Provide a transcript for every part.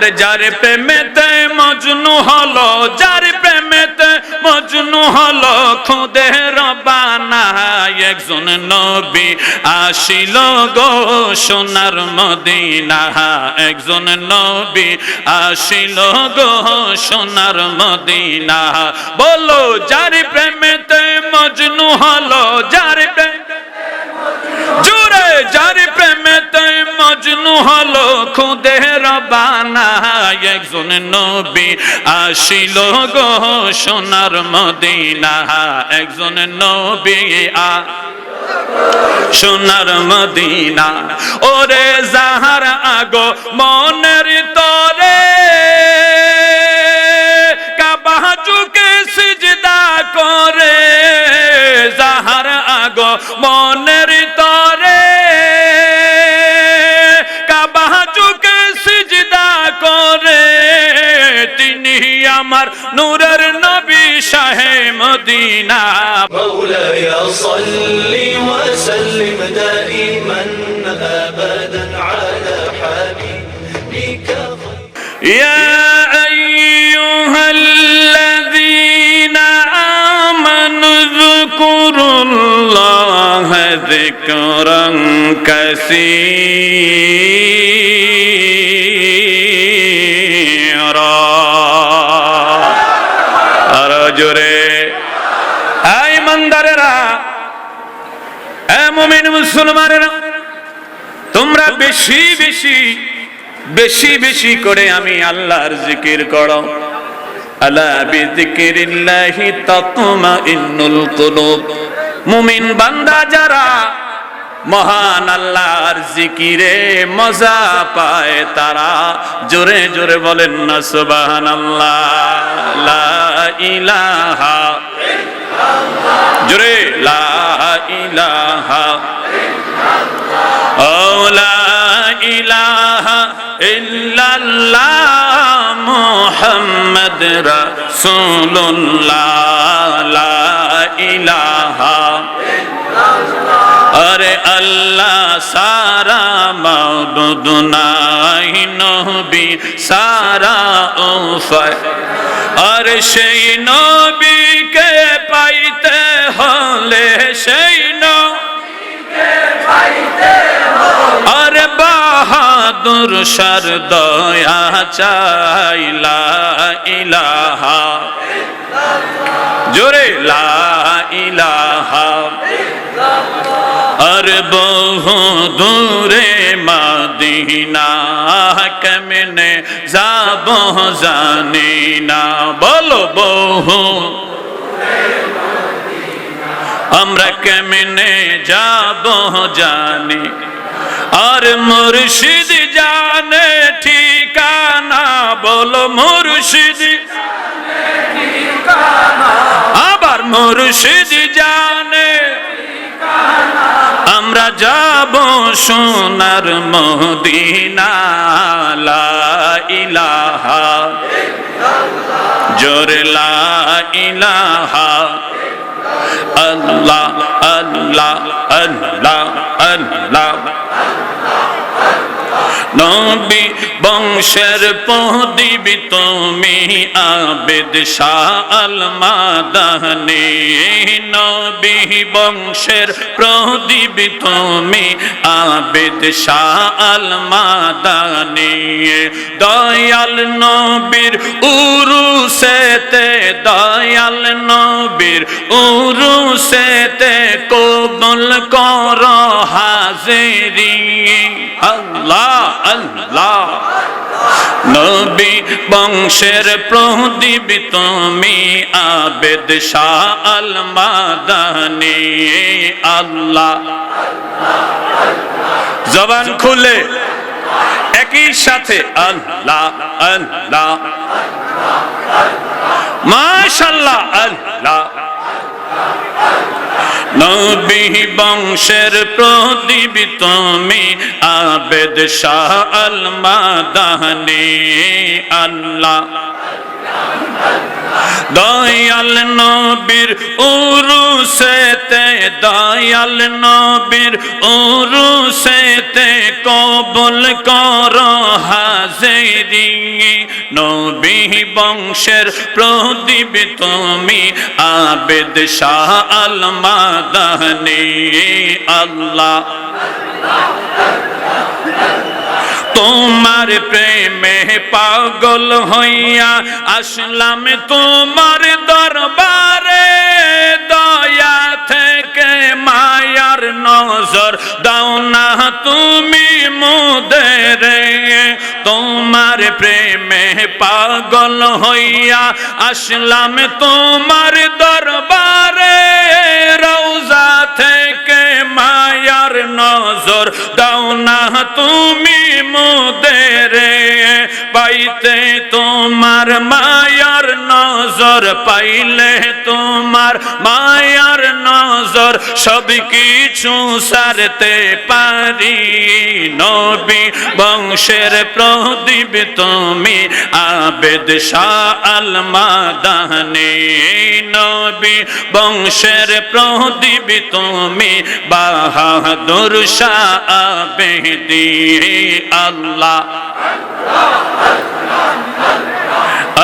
যার প্রেমেতে মজনু হলো, যার প্রেমেতে মজনু হলো, খুদে রবানা একজন নবী আসিল গো সোনার মদিনা। একজন নবী আসিল গো সোনার মদিনা। বলো, যার প্রেমেতে মজনু হলো, যার প্রেম জুড়ে যার মজনু হলো খুদে রবানা, একজন নবী আসিল গো সোনার মদিনা, একজন নবী আ সোনার মদিনা। ওরে যাহার আগো মনের তরে কাবা চুকে সিজদা করে, যাহার আগো মনের আমার নূরের নবী শাহে মদিনা مولاي صل وسلم دائما ابدا على حبيبك يا أيها الذين آمنوا اذكروا الله ذكرا كثيرا মুসলমানেরা, তোমরা বেশি বেশি বেশি বেশি করে আমি আল্লাহর জিকির করো। জিকিরে মজা পায়, তারা জোরে জোরে বলেন ইলাহা জোরে, লা ইলাহা ও মুহাম্মদ ইলাহা আরে আল্লাহ সারা মাবুদ নাই নবী সারা উফায়। আর সেই নবীকে বাহাদুর সর, দয়া চাইলা ইলাহা। জোরে, লা ইলাহা। আর বহু দূরে মাদিনা কেমনে যাব জানি না। বলো বহু আমরা কেমনে যাব জানি আর মুর্শিদ জানে ঠিকানা, বলো মুর্শিদ। আবার মুর্শিদ জানে আমরা যাব সোনার মদিনা, লা ইলাহা। জোর লা ইলাহা। আল্লাহ আল্লাহ আল্লাহ আল্লাহ। নবী বংশের পদিবি তুমি আবেদ শাহ আল মাদানি। নবী বংশের প্রদীপ তুমি আবেদ শাহ আল মাদানি। দয়াল নবীর উরুসেতে, দয়াল নবীর উরুসেতে কবল কর হাজিরি। আল্লাহ আল্লাহ। নবী বংশের প্রদীপ তুমি আবেদ শাহ আল মাদানি আল্লাহ। জবান খুলে। একই সাথে আল্লাহ আল্লাহ। মাশাল্লাহ আল্লাহ। নবী বংশের প্রদীপ তুমি আবেদ শাহ আল মাদানি আল্লাহ। দয়াল নবীর উরুসেতে, দয়াল নবীর উরুসেতে কবুল কর হাজিরি। নবী বংশের প্রদীপ তুমি, আবেদ শাহ আল মাদানি। আল্লাহ। তোমার প্রেমে পাগল হইয়া আসলাম তোমার দরবারে। দয়া থেকে মায়ার নজর দাও না তুমি মুদেরে। তোমার প্রেমে পাগল হইয়া আসলাম তোমার দরবারে। রৌজা থেকে মায়ার নজর দাও না তুমি মুদেরে পাইতে তোমার মায়ার নজর পাইলে তোমার মায়ার নজর সব কিছু সারতে পারি। নবী বংশের প্রদীপ তুমি আবেদ শাহ আল মাদানে। নবী বংশের প্রদীপ তুমি বাহাদুর শাহ আল্লাহ।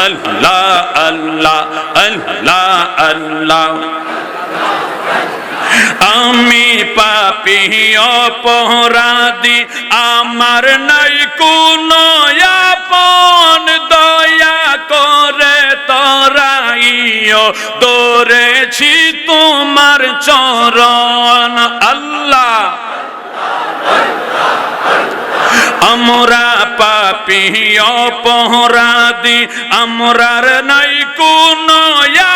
আল্লাহ আল্লাহ আল্লাহ আল্লাহ। আমি পাপি অপরাধী আমার নাই কোনো আপন তরাইও দৌড়েছি তোমার চরণ। আল্লাহ, আমরা পাপি, অপরাধী, আমরার নাই কোন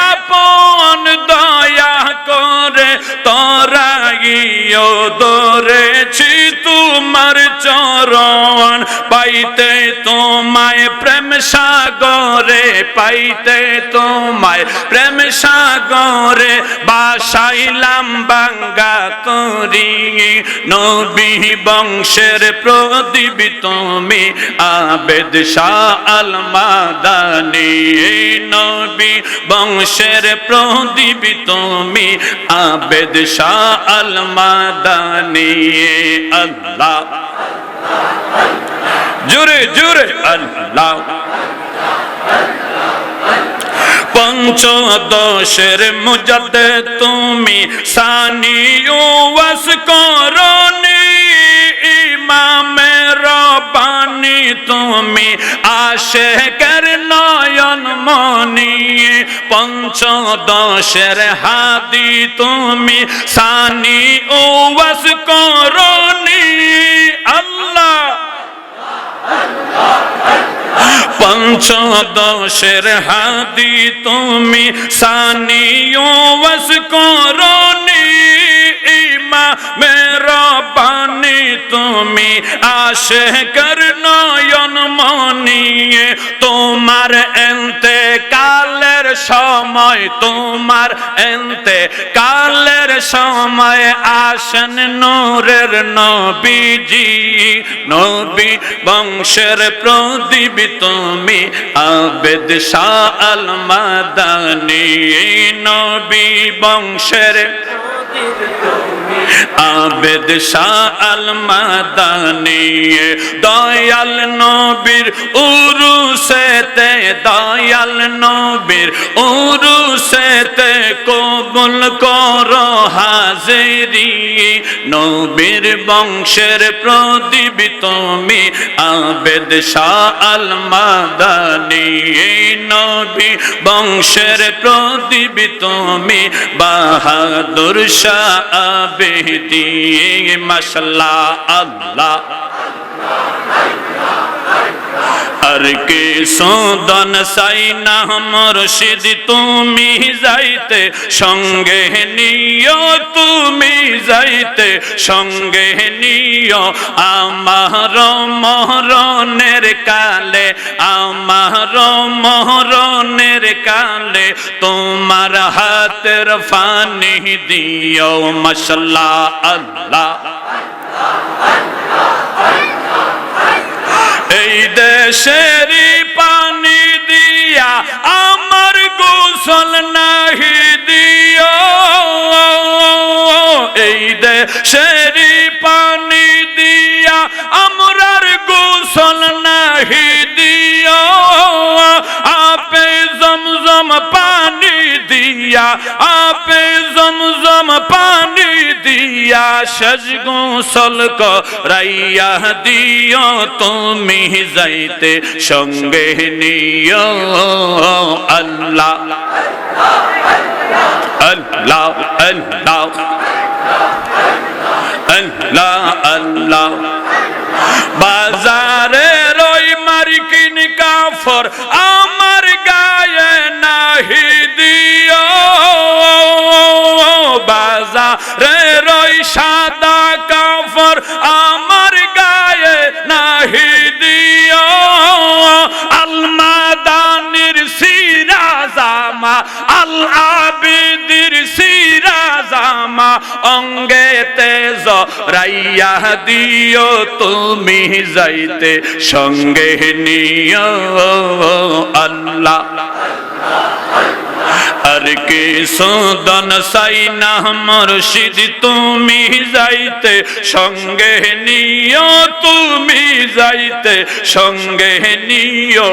আপন দয়া করে। তরাইও দরেছি তোমার চরণ, পাইতে সাগরে পাইতে তোমায় প্রেম সাগরে বাসাইলাম বাঙ্গা তরি। নবী বংশের প্রদীপ তুমি, আবেদ শাহ আল মাদানি নবী বংশের প্রদীপ তুমি, আবেদ শাহ আল মাদানি আল্লাহ। জুরে জুরে, আল্লাহ। পঞ্চদশের মুজাদে তুমি, সানি ওয়াস করনি, ইমামে রবানি তুমি আশে কর নয়ন মনি পঞ্চদশের হাদি তুমি, সানি ওয়াস করনি আল্লাহ পঞ্চদশের হাদি তুমি সানিও বস করনি। ইমা মেরা পানি তুমি আশে কর নয়ন মানিয়ে তোমার এন্তে সময় তোমার এন্তে, কালের সময় আসেন নূরের নবীজি। নবী বংশের প্রদীপ তুমি, আবেদ শাহ আল নবী বংশের আবেদ শাহ আল মাদানি দয়াল নবীর উরুসেতে, দয়াল নবীর উরুসেতে কবুল কর হাজিরি নবীর বংশের প্রদীপ তুমি আবেদ শাহ আল মাদানি নবী বংশের প্রদীপ তুমি বাহাদুর শাহ আবেদি মশলা আল্লাহ। আর কে সদন সাই না মুর্শিদ তুমি যাইতে সঙ্গে নিও তুমি যাইতে সঙ্গে নিও আমার মরণের কালে আমার মরণের কালে তোমার হাতের ফানি দিও মশলা আল্লাহ এই দেশেরই পানি দিয়া আমার গোসল নাহি দিও। এই দেশেরি পানি দিয়া আমরার গোসল নাহি দিও। আপে জমজম পানি দিয়া আপে জমজম পানি দিয়া সজ গোসল রাইয়া দিও তুমি যাইতে সঙ্গে নিও আল্লাহ আল্লাহ আল্লাহ আল্লাহ আল্লাহ বাজারে রই মার্কিন কাফর আমার নাহি দিও, বাজারে রই সাদা কাফর, আমার গায়ে নাহি দিও। আলমাদানির সিরা জামা আল আবিদির সিরা জামা অঙ্গে তেজ, রাইয়া দিও তুমি যাইতে, সঙ্গে নিও আল্লাহ। আর কে সদন সাই না, মুর্শিদ, তুমি যাইতে, সঙ্গে নিও তুমি যাইতে সঙ্গে নিও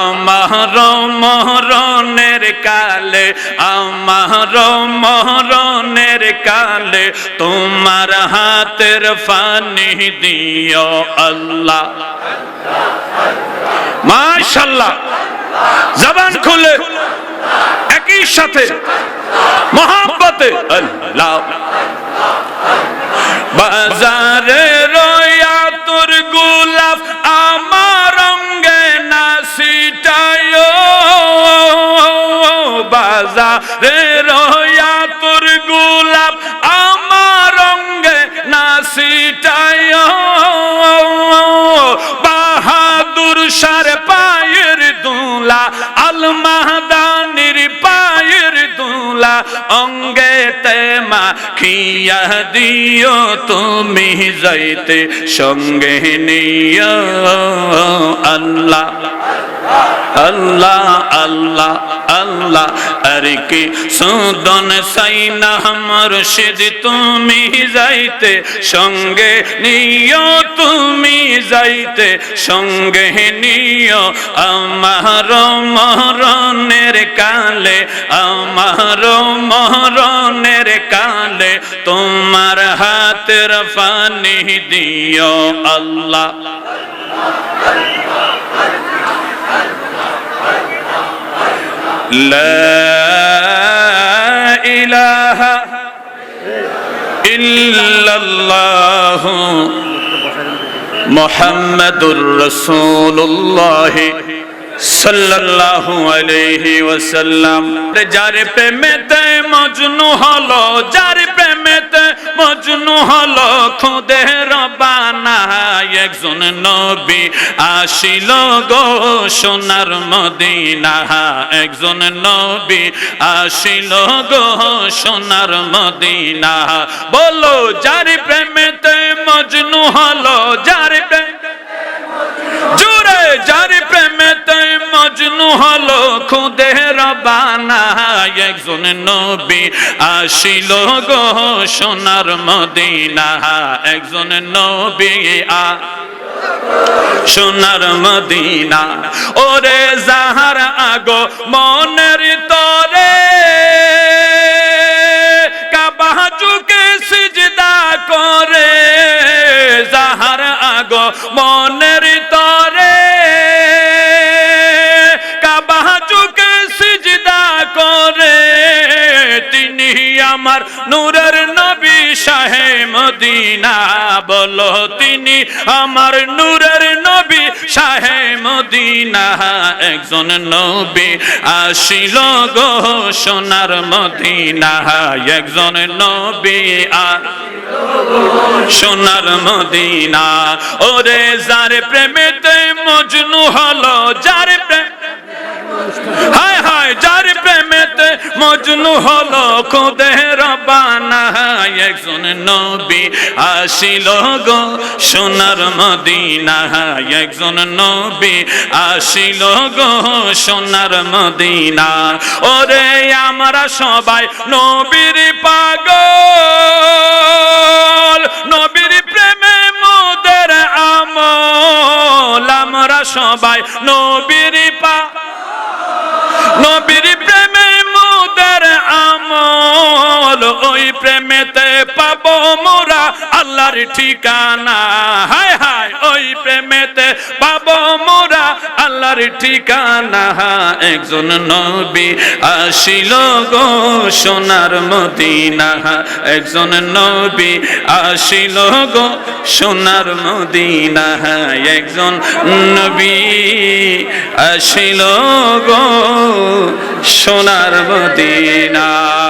আমার মরণের কালে, আমার মরণের কালে তোমার হাতের ফানি দিও আল্লাহ। মাশাল্লাহ জবান খুলে। একই সাথে মহাব্বতে। আল্লাহ। বাজারে রয়া বাজারে রয়া তোর গোলাপ আমার অঙ্গে না সিটায় বাহাদুর সার পায়ের দুলা আল মাহদানির পায়ের দুলা অঙ্গে তেমা খিয়া দিও তুমি যাইতে সঙ্গে নিয় আল্লাহ। আল্লাহ আল্লাহ আল্লাহ, আরে কি সুদন সাইনা মুর্শিদ তুমি যাইতে, সঙ্গে নিও, তুমি যাইতে, সঙ্গে নিও। আমার মরণের কালে, আমার মরণের কালে, তোমার হাতের ফানি দিও আল্লাহ। لا إله إلا الله محمد رسول الله সাল্লাল্লাহু আলাইহি ওয়াসাল্লাম যার প্রেমেতে মজনু হলো যার প্রেমেতে মজনু হলো খুদে রবানা একজন নবী আসিল গো সোনার মদিনা। একজন নবী আসিল গো সোনার মদিনা। বলো, যার প্রেমেতে মজনু হলো, যার প্রেম জুড়ে যার মজনু হলো খুদে রবানা। একজন নবী আসিল গো সোনার মদিনা। একজন নবী আ সোনার মদিনা। ওরে যাহার আগো মনের তরে কাবা চুকে সিজদা করে। যাহার আগো মনের আমার নূরের নবী শাহে মদিনা, বলো তিনি আমার নূরের নবী। শাহে মদিনা, একজন নবী। আসিল গো সোনার মদিনা, একজন নবী। সোনার মদিনা, ওরে যার প্রেমেতে মজনু হলো, যার প্রেম হায় হায়, যার প্রেমেতে মজনু হলো খোদের বানা একজন নবী আসিল গো সোনার একজন নবী আসিল গো সোনার মদিনা। ওরে আমরা সবাই নবীর পাগল, নবীর প্রেমে মোদের আমল। আমরা সবাই নবীর পা নবীর আল্লাহর ঠিকানা। হায় হায়, ওই প্রেমেতে পাবো মোরা আল্লাহর ঠিকানা। একজন নবী আসিল গো সোনার মদিনা। একজন নবী আসিল গো সোনার মদিনা। একজন নবী আসিল গো সোনার মদিনা।